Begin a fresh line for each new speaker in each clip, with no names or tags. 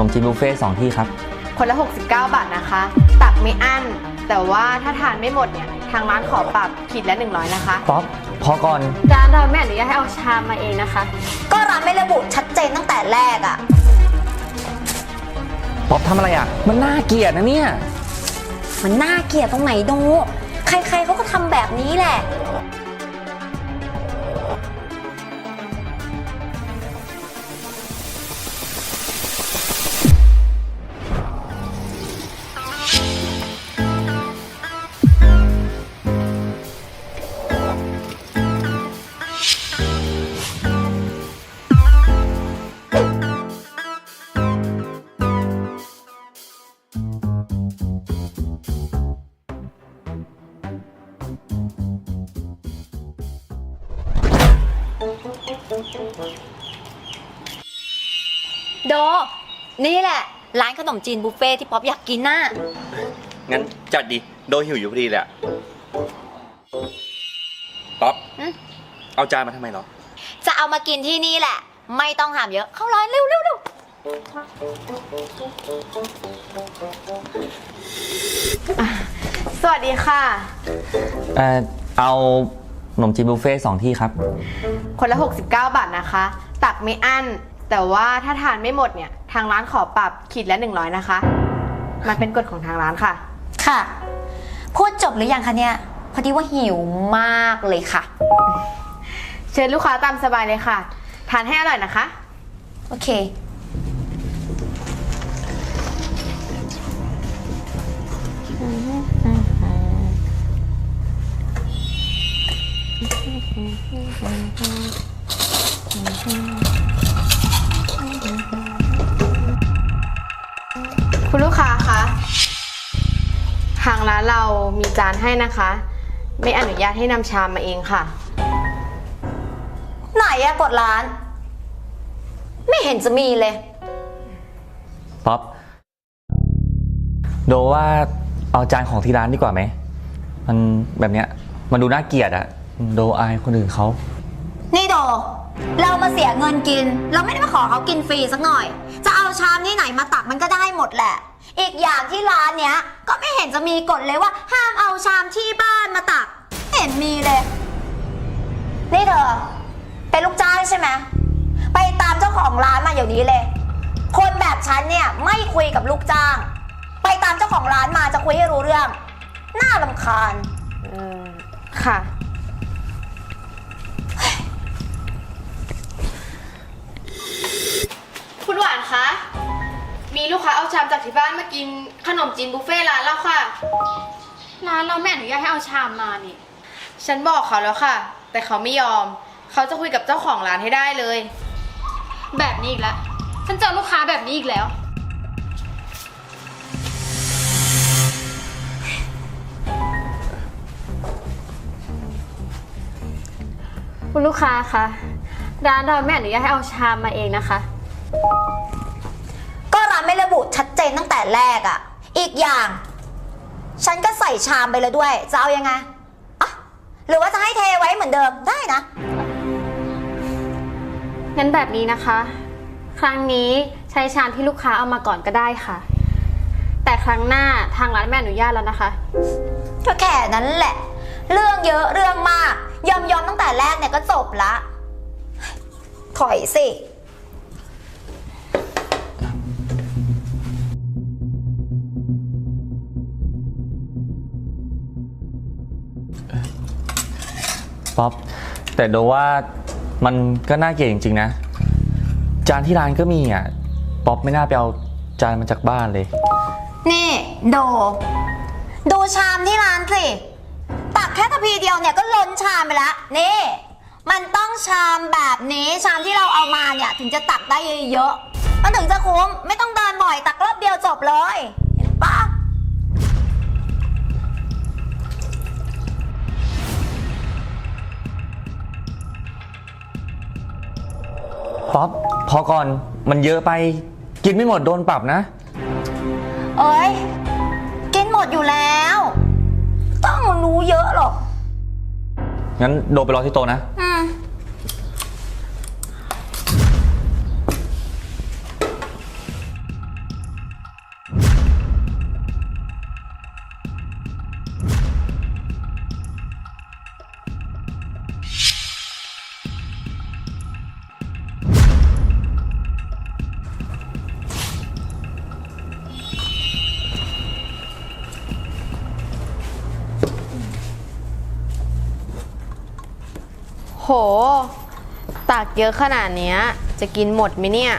นมจีนบุฟเฟ่ต์สองที่ครับ
คนละ 69 บาทนะคะ ตักไม่อั้น แต่ว่าถ้าทานไม่หมดเนี่ย ทางร้านขอปรับขีดละ 100 นะคะ
ป๊อปพอก่อน
ร้านเราไม่อนุญาตให้เอาชามมาเองนะคะ
ก็ร้านไม่ระบุชัดเจนตั้งแต่แรกอะ
ป๊อปทำอะไรอะ มันน่าเกลียดนะเนี่ย
มันน่าเกลียดตรงไหนดู ใครๆเขาก็ทำแบบนี้แหละ โด นี่แหละ ร้านขนมจีนบุฟเฟ่ที่ป๊อปอยากกินน่ะ
งั้นจัดดิ โดหิวอยู่พอดีแหลยอะป๊อป
หึ
เอาจานมาทำไมเหรอ
จะเอามากินที่นี่แหละ ไม่ต้องหามเยอะ เข้าร้านเร็วเร็วเร็ว
สวัสดีค่ะ
เอ่อเอาข นมจีนบุฟเฟ่ต์สองที่ครับ
คนละ 69 บาทนะคะ ตักไม่อั้น แต่ว่าถ้าทานไม่หมดเนี่ย ทางร้านขอปรับขีดละ 100 นะคะ มันเป็นกฎของทางร้านค่ะ
ค่ะ พูดจบหรือยังคะเนี่ย พอดีว่าหิวมากเลยค่ะ
เชิญลูกค้าตามสบายเลยค่ะ ทานให้อร่อยนะคะ
โอเค
คุณลูกค้าคะ ทางร้านเรามีจานให้นะคะ ไม่อนุญาตให้นำชามมาเองค่ะ
ไหนอะกดร้าน ไม่เห็นจะมีเลย
ป๊อปโดว่าเอาจานของที่ร้านดีกว่าไหม มันแบบเนี้ย มันดูน่าเกลียดอะ โดอายคนอื่นเขา
นี่โด เรามาเสียเงินกิน เราไม่ได้มาขอเขากินฟรีสักหน่อย จะเอาชามที่ไหนมาตักมันก็ได้หมดแหละ อีกอย่างที่ร้านเนี้ย ก็ไม่เห็นจะมีกฎเลยว่า ห้ามเอาชามที่บ้านมาตักไม่เห็นมีเลย นี่เธอเป็นลูกจ้างใช่ไหมไปตามเจ้าของร้านมาอย่างนี้เลย คนแบบฉันเนี่ยไม่คุยกับลูกจ้าง ไปตามเจ้าของร้านมาจะคุยให้รู้เรื่อง น่าลำคาญ
เออค่ะ คุณ หวานคะ มีลูกค้าเอาชามจากที่บ้านมากินขนมจีนบุฟเฟ่ต์ร้านเราค่ะ
ร้านเราไม่อนุญาตให้เอาชามมานี่
ฉันบอกเขาแล้วค่ะ แต่เขาไม่ยอม เขาจะคุยกับเจ้าของร้านให้ได้เลย
แบบนี้อีกแล้ว ฉันเจอลูกค้าแบบนี้อีกแล้ว คุณลูกค้าคะ ร้านเราไม่อนุญาตให้เอาชามมาเองนะคะ
ก็ร้านไม่ระบุชัดเจนตั้งแต่แรกอะ่ะ อีกอย่าง ฉันก็ใส่ชามไปเลยด้วย จะเอายังไงอะหรือว่าจะให้เทไว้เหมือนเดิมได้นะ
งั้นแบบนี้นะคะ ครั้งนี้ใช้ชามที่ลูกค้าเอามาก่อนก็ได้ค่ะ แต่ครั้งหน้าทางร้านไม่อนุญาตแล้วนะคะ
ก็แค่นั้นแหละ เรื่องเยอะเรื่องมาก ยอมยอมตั้งแต่แรกเนี่ยก็จบละ ถอยสิ
ป๊อปแต่โดว่ามันก็น่าเกลียดจริงๆนะ จานที่ร้านก็มีอะป๊อปไม่น่าไปเอาจานมาจากบ้านเลย
นี่โด ดูชามที่ร้านสิ ตักแค่ทพีเดียวเนี่ยก็ล้นชามไปแล้วนี่ มันต้องชามแบบนี้ชามที่เราเอามาเนี่ยถึงจะตักได้เยอะๆมันถึงจะคุ้มไม่ต้องเดินบ่อยตักรอบเดียวจบเลย เห็นปะ
ป๊อปพอก่อนมันเยอะไป กินไม่หมดโดนปรับนะ
เอ้ย กินหมดอยู่แล้ว ต้องรู้เยอะหรอก
งั้นโดไปรอที่โต๊ะนะ
อื ม
ตักเยอะขนาดเนี้ย จะกินหมดไหมเนี่ย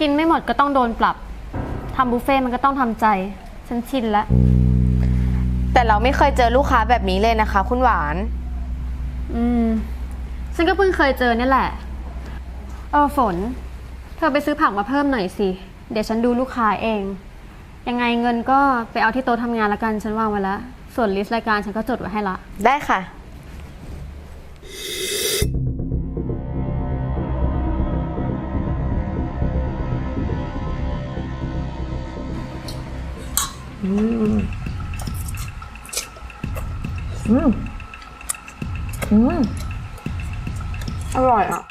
กินไม่หมดก็ต้องโดนปรับทำบุฟเฟ่ต์มันก็ต้องทำใจฉันชินแล้ว
แต่เราไม่เคยเจอลูกค้าแบบนี้เลยนะคะ คุณหวาน
อืม ฉันก็เพิ่งเคยเจอเนี่ยแหละ เออฝน เธอไปซื้อผักมาเพิ่มหน่อยสิ เดี๋ยวฉันดูลูกค้าเอง ยังไงเงินก็ไปเอาที่โต๊ะทำงานละกัน ฉันวางไว้แล้ว ส่วนลิสต์รายการฉันก็จดไว้ให้ละ
ได้ค่ะ
อร่อยอะ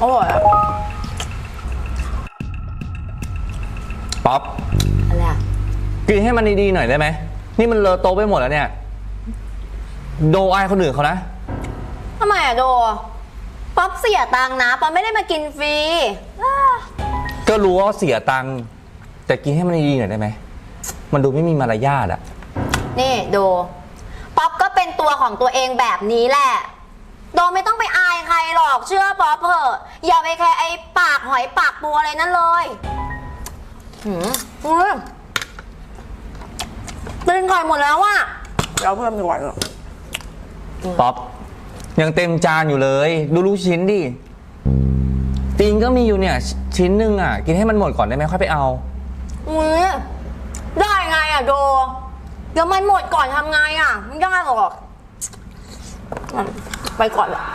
อร่อย
ป๊อป
อะไรอะ
กินให้มันดีๆหน่อยได้ไหม นี่มันเลอะโต๊ะไปหมดแล้วเนี่ย โดอายคนอื่นเขานะ
ทำไมอะโด ป๊อปเสียตังค์นะป๊อปไม่ได้มากินฟรี
ก็รู้ว่าเสียตังค์แต่กินให้มันดีๆหน่อยได้ไหม มันดูไม่มีมารยาทอะ
นี่โด ป๊อปก็เป็นตัวของตัวเองแบบนี้แหละ โดไม่ต้องไปอายใครหรอกเชื่อป๊อปเถอะอย่าไปแค่ไอ้ปากหอยปากบัวอะไรนั่นเลย หืมอืมตื่นก่อนหมดแล้วอะ
เราเพิ่มดีกว่าเหรอ
ป๊อปยังเต็มจานอยู่เลย ดูลูกชิ้นดิตีนก็มีอยู่เนี่ย ชิ้นหนึ่งอะ กินให้มันหมดก่อนได้ไหมค่อยไปเอา
อืมได้ไงอะโด เดี๋ยวมันหมดก่อนทำไงอะไม่ได้หรอกอืมไปก่อนละ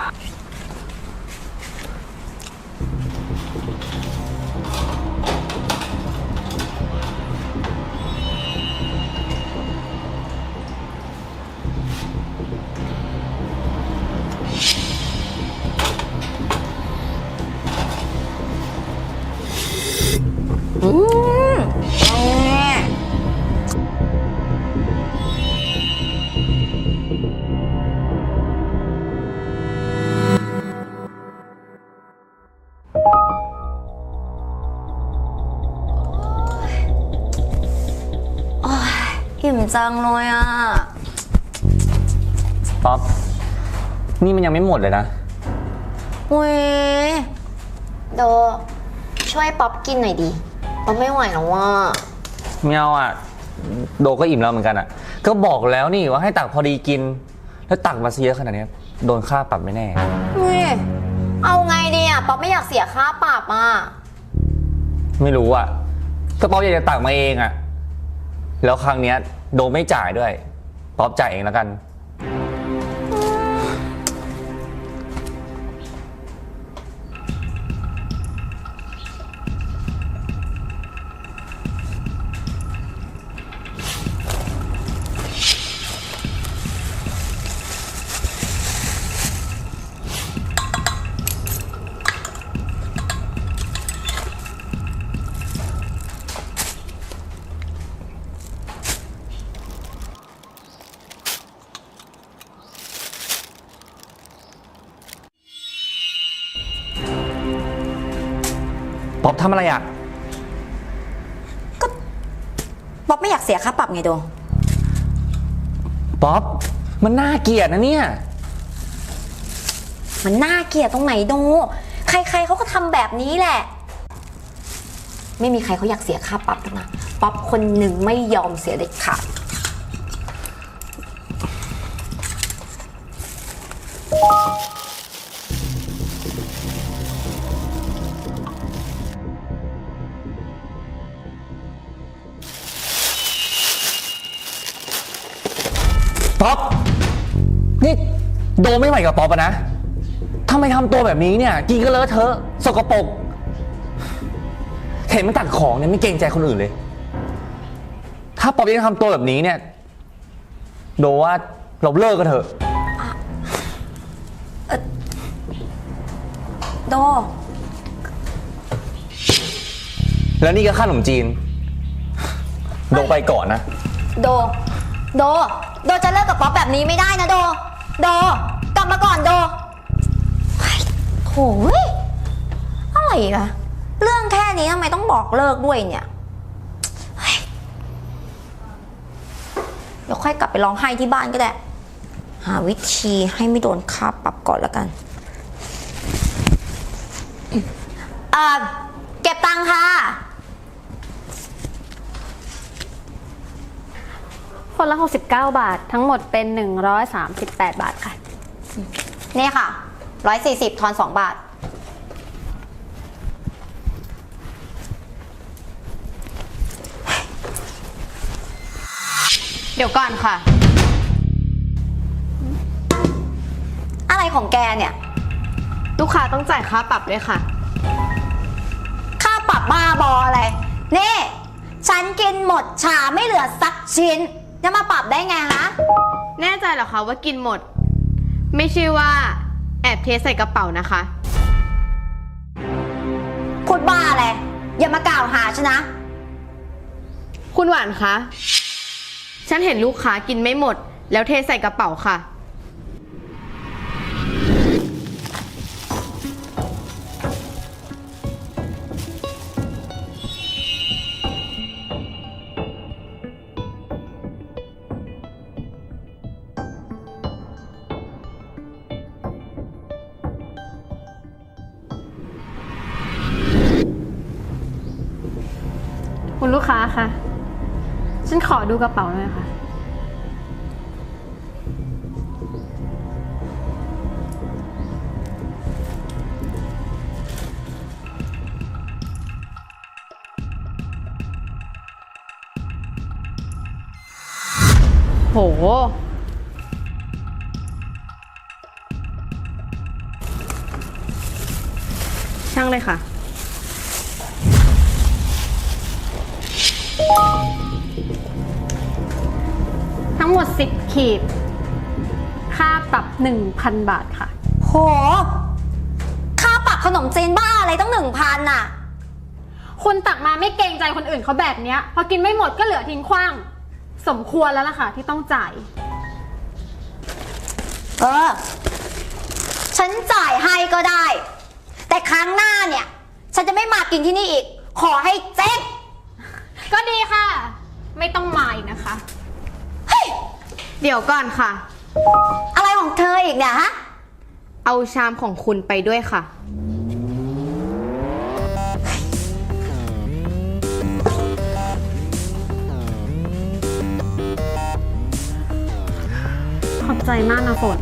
จังเลยอะ
ป๊อปนี่มันยังไม่หมดเลยนะ
อุ้ยโด ช่วยป๊อปกินหน่อยดิ ป๊อปไม่ไหวแล้วว่า
ไม่เอาอะ โดก็อิ่มแล้วเหมือนกันอะ ก็บอกแล้วนี่ว่าให้ตักพอดีกิน แล้วตักมาซะเยอะขนาดเนี้ยโดนค่าปรับไม่แน่
อุ้ยเอาไงดีอะ ป๊อปไม่อยากเสียค่าปรับอะ
ไม่รู้อะ ก็ป๊อปอยากจะตักมาเองอะ แล้วครั้งเนี้ยโดไม่จ่ายด้วยป๊อปจ่ายเองแล้วกัน อปทำอะไรอะ
ป๊อปไม่อยากเสียค่าปรับไงโด
ป๊อป มันน่าเกลียดนะเนี่ย
มันน่าเกลียดตรงไหนโด ใครๆเขาก็ทำแบบนี้แหละ ไม่มีใครเขาอยากเสียค่าปรับหรอกนะ ป๊อปคนหนึ่งไม่ยอมเสียเด็ดขาด
นี่โดไม่ไหวกับป๊อปอะนะทำไมทำตัวแบบนี้เนี่ยกินก็เลอะเทอะสกปรกเห็นมันตักของเนี่ยไม่เกรงใจคนอื่นเลย ถ้าป๊อปยังทำตัวแบบนี้เนี่ย โดว่าเราเลิกกันเถอะ
โด
แล้วนี่ก็ขนมจีน โดไปก่อนนะ
โด โด โดจะเลิกกับป๊อปแบบนี้ไม่ได้นะโด โด กลับมาก่อนโดเฮ้ยโถยอะไรอีกอะเรื่องแค่นี้ทำไมต้องบอกเลิกด้วยเนี่ยเฮ้ยเดี๋ยวค่อยกลับไปร้องไห้ที่บ้านก็ได้ หาวิธีให้ไม่โดนค่าปรับก่อนล้วกัน เอ่อเก็บตังค่ะ
คนละ 69 บาท ทั้งหมดเป็น 138 บาทค่ะ
นี่ค่ะ 140 ทอน 2 บาท
เดี๋ยวก่อนค่ะ
อะไรของแกเนี่ย
ลูกค้าต้องจ่ายค่าปรับด้วยค่ะ
ค่าปรับบ้าบออะไร นี่ ฉันกินหมดชาไม่เหลือสักชิ้น จะมาปรับได้ไงฮะ
แน่ใจเหรอคะว่ากินหมด ไม่ใช่ว่า แอบเทใส่กระเป๋านะคะ
พูดบ้าอะไรอย่ามากล่าวหาฉันนะ
คุณหวานคะ ฉันเห็นลูกค้ากินไม่หมด แล้วเทใส่กระเป๋าค่ะ
ฉันขอดูกระเป๋าหน่อยค่ะ
โห ช่างเลยค่ะ
ทั้งหมด 10 ขีด ค่าปรับ 1,000 บาทค่ะ
โห ค่าปรับขนมจีนบ้าอะไรต้องหนึ่งพันน่ะ
คุณตักมาไม่เกรงใจคนอื่นเขาแบบเนี้ย พอกินไม่หมดก็เหลือทิ้งขว้าง สมควรแล้วล่ะค่ะ ที่ต้องจ่าย
เออ ฉันจ่ายให้ก็ได้ แต่ครั้งหน้าเนี่ย ฉันจะไม่มากินที่นี่อีก ขอให้เจ๊ง
ก็ดีค่ะ ไม่ต้องมาอีกนะคะ
เดี๋ยวก่อนค่ะ
อะไรของเธออีกเนี่ยฮะ
เอาชามของคุณไปด้วยค่ะ
ขอบใจมากนะฝน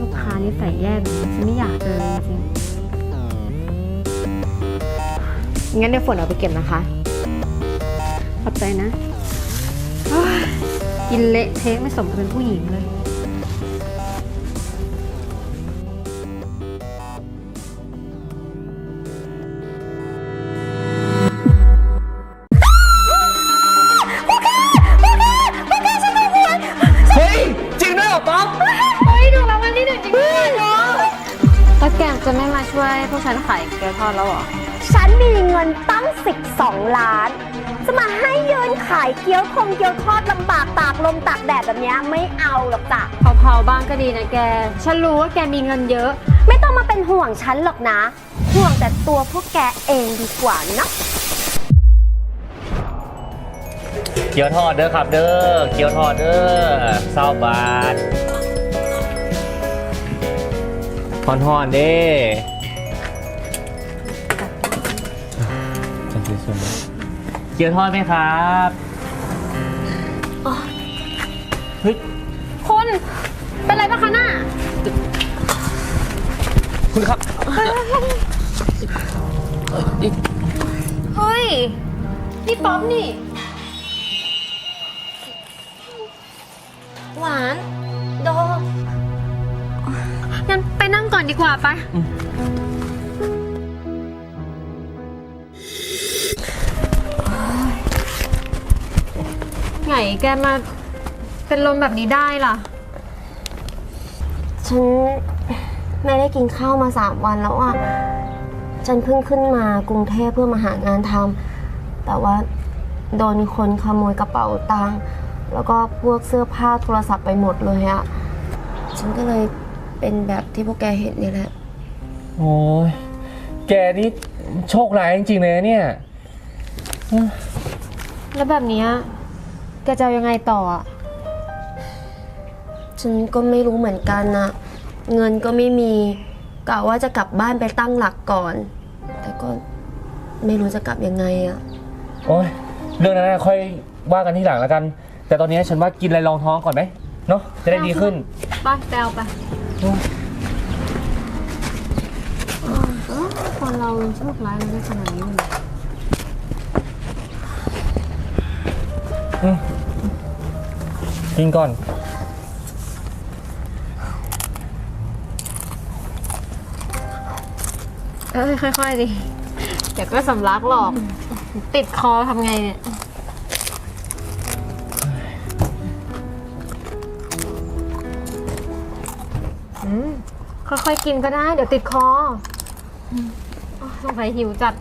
ลูกค้านี่ใส่แย่แบบนี้ฉันไม่อยากเจอจริง
งั้นเดี๋ยวฝนเอาไปเก็บนะคะ
ๆขอบใจนะโอ๊ย กินเละเทะไม่สมกับเป็นผู้หญิงเลย
เฮ้ย จริงด้วยเหรอป๊อป
เฮ้ยถูกรางวัลที่หนึ่งจริงด้วยเนาะแล้วแกจะไม่มาช่วยพวกฉันขายเกี๊ยวทอดแล้วเหรอ
ฉันมีเงินตั้ง 12 ล้าน จะมาให้ยืนขายเกี๊ยวทงเกี๊ยวทอดลำบากตากลมตากแดดแบบเนี้ยไม่เอาหรอกจ้ะ
เผาๆบ้างก็ดีนะแก ฉันรู้ว่าแกมีเงินเยอะ
ไม่ต้องมาเป็นห่วงฉันหรอกนะ ห่วงแต่ตัวพวกแกเองดีกว่านะ
เกี๊ยวทอดเด้อครับเด้อ เกี๊ยวทอดเด้อเศร้าบาททอนทอนๆเด้ เกี๊ยวทอดไหมครับเฮ้ย
คุณเป็นไรปะคะน่ะ
คุณครับ
เฮ้ย นี่ป๊อปนี่
หวานโด
งั้นไปนั่งก่อนดีกว่าไปไงแกมาเป็นลมแบบนี้ได้ล่ะ
ฉันไม่ได้กินข้าวมาสามวันแล้วอะ ฉันเพิ่งขึ้นมากรุงเทพเพื่อมาหางานทำแต่ว่าโดนคนขโมยกระเป๋าตังค์แล้วก็พวกเสื้อผ้าโทรศัพท์ไปหมดเลยอะฉันก็เลยเป็นแบบที่พวกแกเห็นนี่แหละ
โอ้ยแกนี่โชคร้ายจริงๆเลยนะเนี่ย
แล้วแบบเนี้ย แกจะเอายังไงต่ออะ
ฉันก็ไม่รู้เหมือนกันนะเงินก็ไม่มีกะว่าจะกลับบ้านไปตั้งหลักก่อน แต่ก็ไม่รู้จะกลับยังไงอะ
โอ้ยเรื่องนั้นนะค่อยว่ากันที่หลังแล้วกัน แต่ตอนนี้ฉันว่ากินอะไรรองท้องก่อนไหมเนาะจะได้ดีขึ้น
ไปแปลไปคนเราโชคร้ายมันได้ขนาดนี้เลย
กินก่อน
เอ้ยค่อยๆดิเดี๋ยวก็สำลักหรอก ติดคอทำไงเนี่ย อืม ค่อยๆกินก็ได้ เดี๋ยวติดคออืมโอ้ยสงสัยหิวจัด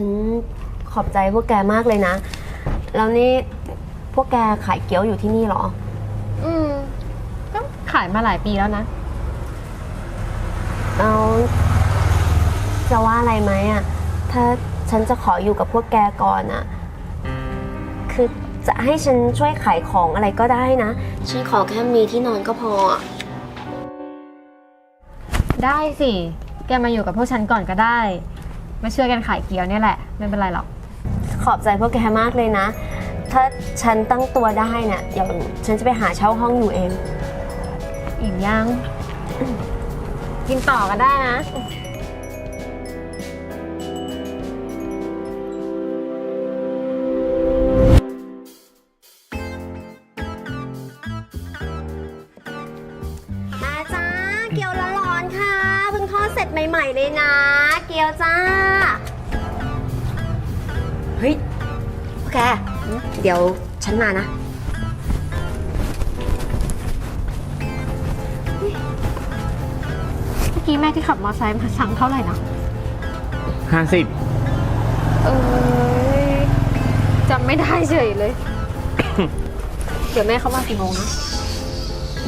ฉันขอบใจพวกแกมากเลยนะ แล้วนี่พวกแกขายเกี๊ยวอยู่ที่นี่เหรอ
อืมก็ขายมาหลายปีแล้วนะ
เอาจะว่าอะไรไหมอะถ้าฉันจะขออยู่กับพวกแกก่อนอะคือจะให้ฉันช่วยขายของอะไรก็ได้นะ ฉันขอแค่มีที่นอนก็พออะ
ได้สิ แกมาอยู่กับพวกฉันก่อนก็ได้ มาช่วยกันขายเกี๊ยวเนี่ยแหละ ไม่เป็นไรหรอก
ขอบใจพวกแกมากเลยนะ ถ้าฉันตั้งตัวได้เนี่ยเดี๋ยวฉันจะไปหาเช่าห้องอยู่เอง
อิ่มยัง กินต่อก็ได้นะ
มาจ้า เกี๊ยวละร้อนๆค่ะ เพิ่งทอดเสร็จใหม่ ๆ เลยนะ เกี๊ยวจ้า เฮ้ยโอเคเดี๋ยวฉันมานะ
เมื่อกี้แม่ที่ขับมอเตอร์ไซค์มาสั่งเท่าไหร่นะ
50
เออจำไม่ได้เฉยเลย เดี๋ยวแม่เข้ามากี่โมงนะ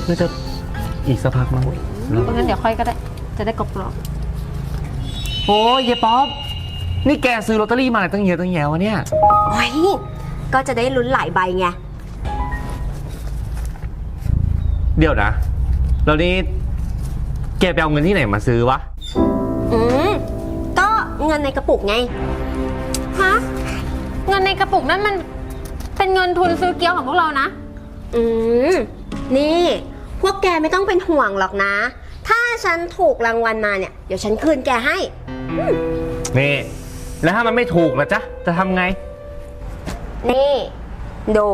น่าจะอีกสักพักมั้ง
เพราะงั้นเดี๋ยวค่อยก็ได้ จะได้กรอบ
โอ้ยเยป๊อป นี่แกซื้อลอตเตอรี่มาอะไรตั้งเยอะตั้งแยะวะเนี่ย
โอ้ยก็จะได้ลุ้นหลายใบไง
เดี๋ยวนะ แล้วนี่แกไปเอาเงินที่ไหนมาซื้อวะ
อืม ก็เงินในกระปุกไง
ๆฮะ เงินในกระปุกนั่นมันเป็นเงินทุนซื้อเกี๊ยวของพวกเรานะ
อืม นี่ พวกแกไม่ต้องเป็นห่วงหรอกนะ ถ้าฉันถูกรางวัลมาเนี่ย เดี๋ยวฉันคืนแกให้
นี่ แล้วถ้ามันไม่ถูกล่ะจ๊ะ จะทำไง
นี่ดู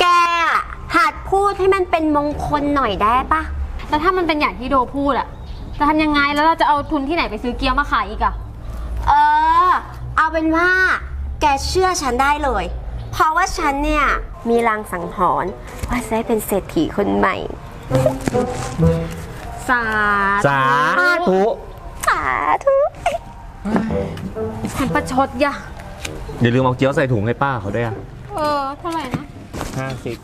แกอะหัดพูดให้มันเป็นมงคลหน่อยได้ปะ
แล้วถ้ามันเป็นอย่างที่โดพูดอะจะทำยังไงแล้วเราจะเอาทุนที่ไหนไปซื้อเกี๊ยวมาขายอีกอะ
เออ เอาเป็นว่า แกเชื่อฉันได้เลย เพราะว่าฉันเนี่ย มีลางสังหรณ์ว่าจะได้เป็นเศรษฐีคนใหม่
สา
สาธุ
สาธุ
ฉันประชดอย่า
อย่าลืมเอาเกี๊ยวใส่ถุงให้ป้าเขาด้วยอะ
เออ เท่าไหร่นะ
ห้าสิบ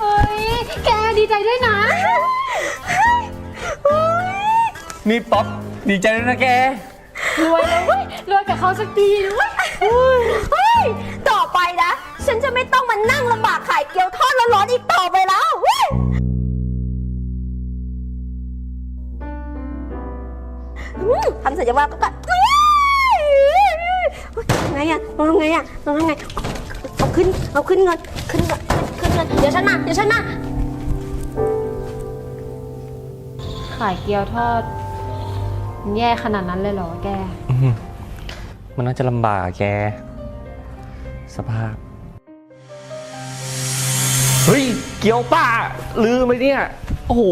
เฮ้ย แกดีใจด้วยนะ
นี่ป๊อปดีใจด้วยนะแก
รวยแล้วเว้ยรวยกับเขาสักทีด้วย
เฮ้ย ต่อไปนะ ฉันจะไม่ต้องมานั่งลำบากขายเกี๊ยวทอดร้อนๆอีกต่อไปแล้วเว้ยอืมทำสัญญาว่าก็เฮ้ยทำไงอะทำไงอะทำไง เอาขึ้น เอาขึ้นเงิน ขึ้นเงินขึ้น เงินเดี๋ยวฉันมา เดี๋ยวฉันมา
ขายเกี๊ยวทอดมันแย่ขนาดนั้นเลยเหรอแก
มันน่าจะลำบากอะแก สภาพ เฮ้ย เกี๊ยวป้า ลืมไปเนี่ย โอ้โห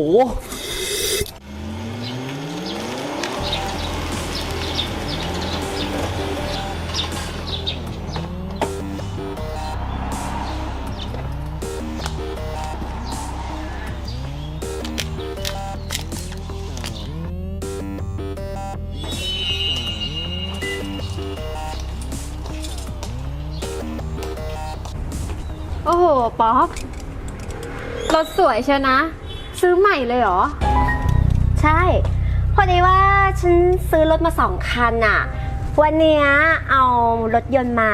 ป๊อปรถสวยเชียวนะ ซื้อใหม่เลยเหรอ
ใช่ พอดีว่าฉันซื้อรถมาสองคันอะวันเนี้ยเอารถยนต์มา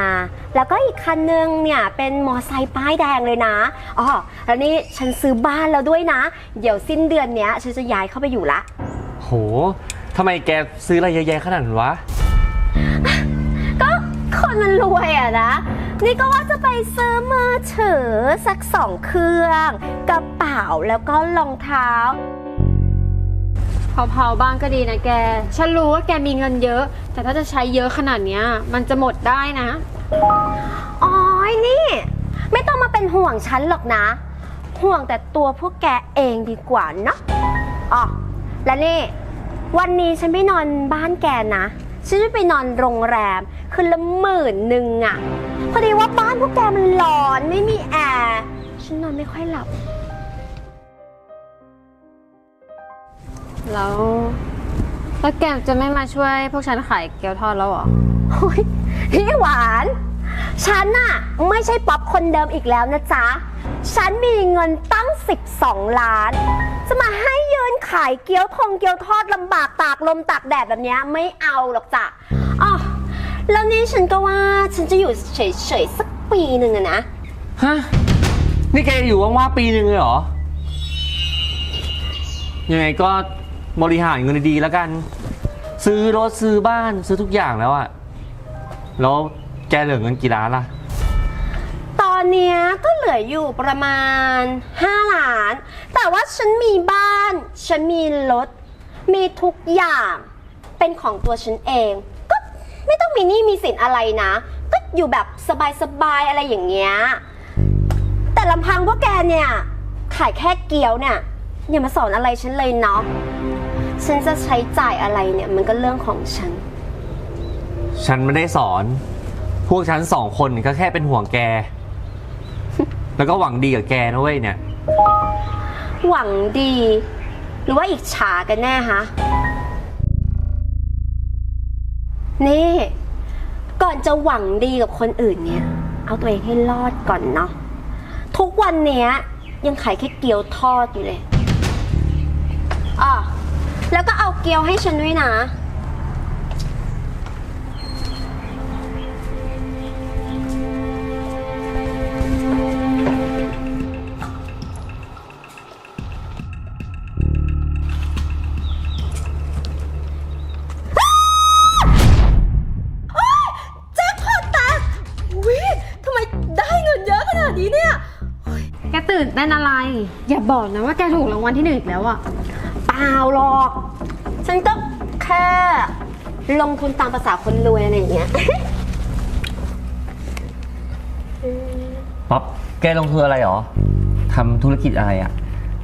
แล้วก็อีกคันนึงเนี่ยเป็นมอไซค์ป้ายแดงเลยนะอ๋อแล้วนี่ฉันซื้อบ้านแล้วด้วยนะ เดี๋ยวสิ้นเดือนเนี้ยฉันจะย้ายเข้าไปอยู่ละ
โห ทำไมแกซื้ออะไรเยอะแยะขนาดนั้นวะ
ก็คนมันรวยอะนะ นี่ก็ว่าจะไปซื้อมือถือสักสองเครื่อง กระเป๋าแล้วก็รองเท้า
เผาๆบ้างก็ดีนะแก ฉันรู้ว่าแกมีเงินเยอะ แต่ถ้าจะใช้เยอะขนาดเนี้ย มันจะหมดได้นะ
อ๋อยนี่ ไม่ต้องมาเป็นห่วงฉันหรอกนะ ห่วงแต่ตัวพวกแกเองดีกว่าเนาะอ๋อและนี่ วันนี้ฉันไม่นอนบ้านแกนะ ฉันจะไปนอนโรงแรม คืนละหมื่นหนึ่งอะพอดีว่าบ้านพวกแกมันร้อนไม่มีแอร์ฉันนอนไม่ค่อยหลับ
แล้วแล้วแกจะไม่มาช่วยพวกฉันขายเกี๊ยวทอดแล้วเหรอ
โอ้ยพี่หวาน ฉันน่ะไม่ใช่ป๊อปคนเดิมอีกแล้วนะจ๊ะ ฉันมีเงินตั้ง 12 ล้าน จะมาให้ยืนขายเกี๊ยวทงเกี๊ยวทอดลำบากตากลมตากแดดแบบเนี้ยไม่เอาหรอกจ้ะอ๋อแล้วนี่ฉันก็ว่าฉันจะอยู่เฉยๆสักปีหนึ่งอะนะ
ฮะ นี่แกอยู่ว่างๆปีหนึ่งเลยเหรอ ยังไงก็บริหารเงินดีๆแล้วกัน ซื้อรถซื้อบ้านซื้อทุกอย่างแล้วอะแล้ว แกเหลือเงินกี่ล้านล่ะ
ตอนเนี้ยก็เหลืออยู่ประมาณ 5 ล้าน แต่ว่าฉันมีบ้าน ฉันมีรถ มีทุกอย่าง เป็นของตัวฉันเอง ก็ไม่ต้องมีหนี้มีสินอะไรนะ ก็อยู่แบบสบายๆอะไรอย่างเงี้ย แต่ลำพังพวกแกเนี่ย ขายแค่เกี๊ยวเนี่ย อย่ามาสอนอะไรฉันเลยเนาะ ฉันจะใช้จ่ายอะไรเนี่ยมันก็เรื่องของฉัน
ฉันไม่ได้สอน พวกฉันสองคนก็แค่เป็นห่วงแก แล้วก็หวังดีกับแกนะเว้ยเนี่ย
หวังดี หรือว่าอิจฉากันแน่ฮะนี่ ก่อนจะหวังดีกับคนอื่นเนี่ย เอาตัวเองให้รอดก่อนเนาะทุกวันเนี้ย ยังขายแค่เกี๊ยวทอดอยู่เลยอะแล้วก็เอาเกี๊ยวให้ฉันด้วยนะ อะ
ไรอย่าบอกนะว่าแกถูกรางวัลที่หนึ่งอีกแล้วอะ
เปล่าหรอก ฉันก็แค่ลงทุนตามภาษาคนรวยอะไรอย่างเงี้ย
ป๊อปแกลงทุนอะไรหรอทำธุรกิจอะไรอะ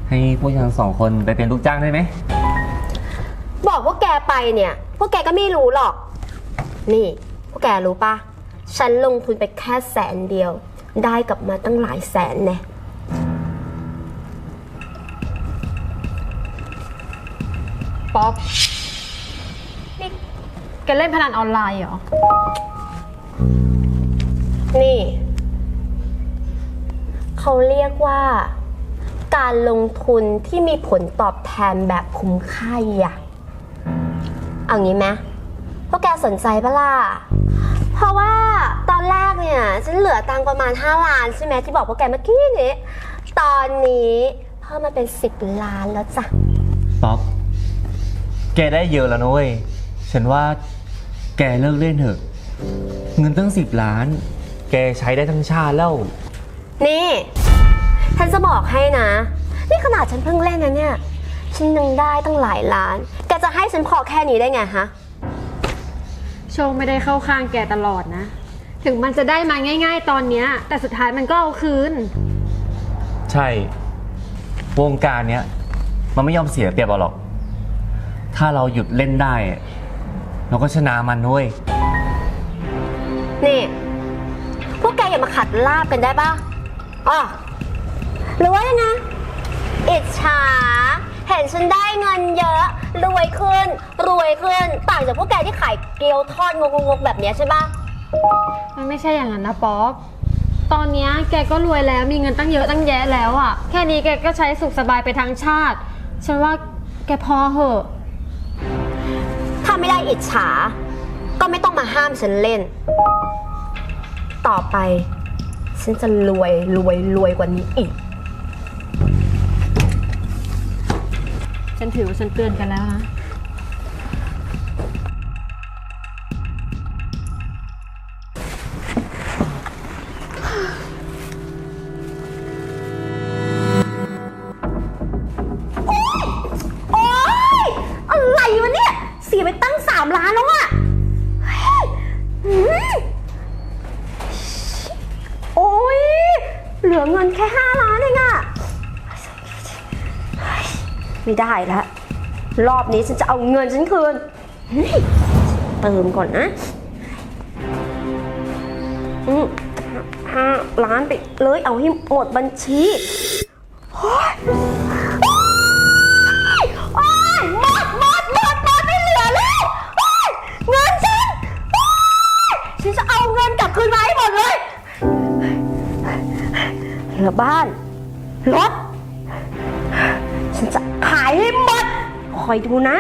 ให้พวกฉันสองคนไปเป็นลูกจ้างได้ไหม
บอกว่าแกไปเนี่ย พวกแกก็ไม่รู้หรอก นี่ พวกแกรู้ปะฉันลงทุนไปแค่แสนเดียว ได้กลับมาตั้งหลายแสนแน่
ป๊อป นี่แกเล่นพนันออนไลน์เหรอ
นี่ขเขาเรียกว่า การลงทุนที่มีผลตอบแทนแบบคุ้มค่าอะเอางี้ไหมพวกแกสนใจปะล่ะ เพราะว่าตอนแรกเนี่ยฉันเหลือตังค์ประมาณ 5 ล้านใช่ไหมที่บอกพวกแกเมื่อกี้นี้ ตอนนี้เพิ่มมาเป็น 10 ล้านแล้วจ้ะ
ป๊อป แกได้เยอะแล้วนะเว้ย ฉันว่าแกเลิกเล่นเถอะ เงินตั้งสิบล้าน แกใช้ได้ทั้งชาติแล้ว
นี่ ฉันจะบอกให้นะ นี่ขนาดฉันเพิ่งเล่นนะเนี่ย ฉันยังได้ตั้งหลายล้าน แกจะให้ฉันพอแค่นี้ได้ไงฮะ
โชคไม่ได้เข้าข้างแกตลอดนะ ถึงมันจะได้มาง่าย ๆ ตอนเนี้ย แต่สุดท้ายมันก็เอาคืน
ใช่ วงการเนี้ย มันไม่ยอมเสียเปรียบเราหรอก ถ้าเราหยุดเล่นได้อะเราก็ชนะมันด้วย
นี่ พวกแกอย่ามาขัดลาบกันได้ปะอ๋อหรือว่ายังไงอิจฉา เห็นฉันได้เงินเยอะ รวยขึ้น รวยขึ้น ต่างจากพวกแกที่ขายเกี๊ยวทอดงกๆๆแบบเนี้ยใช่ปะ
มันไม่ใช่อย่างนั้นนะป๊อป ตอนเนี้ยแกก็รวยแล้วมีเงินตั้งเยอะตั้งแยะแล้วอะแค่นี้แกก็ใช้สุขสบายไปทั้งชาติ ฉันว่าแกพอเหอะ
ถ้า ไม่ได้อิจฉา ก็ไม่ต้องมาห้ามฉันเล่น ต่อไป ฉันจะรวยรวยรวยกว่านี้อีก
ฉันถือว่าฉันเตือนกันแล้วนะ
ได้แล้วรอบนี้ฉันจะเอาเงินฉันคืนเติมก่อนนะห้าล้านไปเลยเอาให้หมดบัญชีโอ๊ยโอ๊ยหมดหมดหมดหมดไม่เหลือแล้วโอ๊ยเงินฉันโอ๊ยฉันจะเอาเงินกลับคืนมาให้หมดเลยเหลือบ้านรถ ฉันจะขายให้หมด คอยดูนะ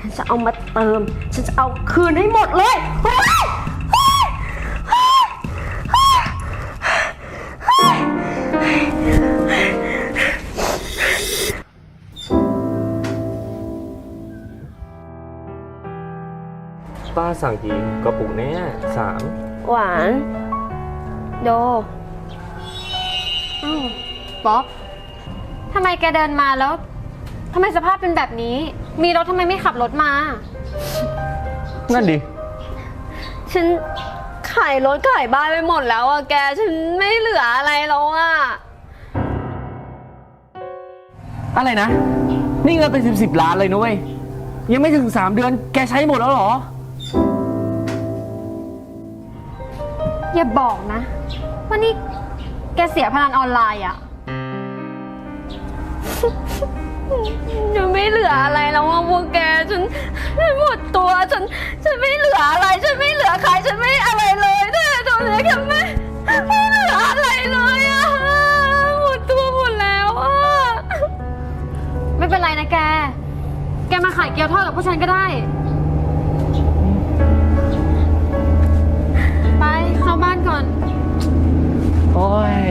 ฉันจะเอามาเติม ฉันจะเอาคืนให้หมดเลยโอ๊ยโอ๊ยโอ๊ยโอ๊ยโอ๊ย
ป้าสั่งกี่กระปุกเนี่ยสาม
หวาน โด
อ้าวป๊อป ทำไมแกเดินมาแล้วทำไมสภาพเป็นแบบนี้ มีรถทำไมไม่ขับรถมา
นั่นดิ
ฉันขายรถขายบ้านไปหมดแล้วอะแก ฉันไม่เหลืออะไรแล้วอะ
อะไรนะ นี่เงินเป็นสิบสิบล้านเลยนุ้ย ยังไม่ถึงสามเดือน แกใช้หมดแล้วเหรอ
อย่าบอกนะว่านี่แกเสียพนันออนไลน์อะ
ฉันไม่เหลืออะไรแล้วว่าพวกแกฉันฉันหมดตัวฉันฉันไม่เหลืออะไร ฉันไม่เหลือใครฉันไม่อะไรเลยเนี่ยตอนนี้แกไม่ไม่เหลืออะไรเลยอะหมดตัวหมดแล้วอะ
ไม่เป็นไรนะแก แกมาขายเกี๊ยวทอดกับพวกฉันก็ได้ ไปเข้าบ้านก่อน
โอ้ย